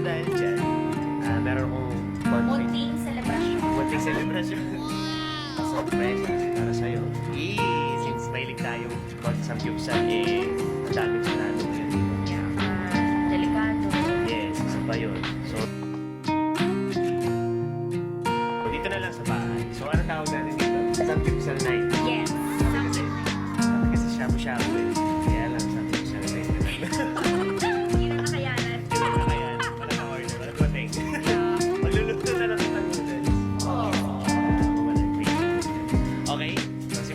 dahil dyan, ah, meron akong konting, Munting celebration. konting celebration. Surprise para sa'yo. Eh, since mahilig konti sa Gyupsan, eh, ang daming sinano yun. Ah, delikado. Yes, isa pa yun. So, dito na lang sa bahay. So, ano tawag natin dito? Samgyupsal night. Yes. Kasi, kasi shabu-shabu eh.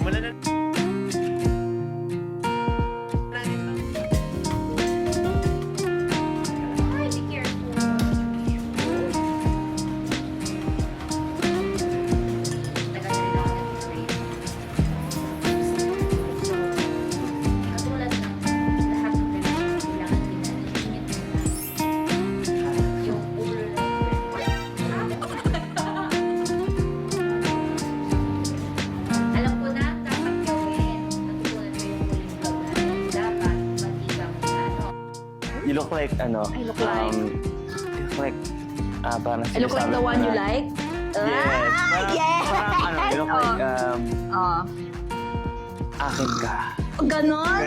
So simulan na. You look like, ano, I look like- um, you look like, ah, parang I look like the one you like? Yes. Parang, yes! parang, ano, you look like, um, Oh. akin ka. Ganon?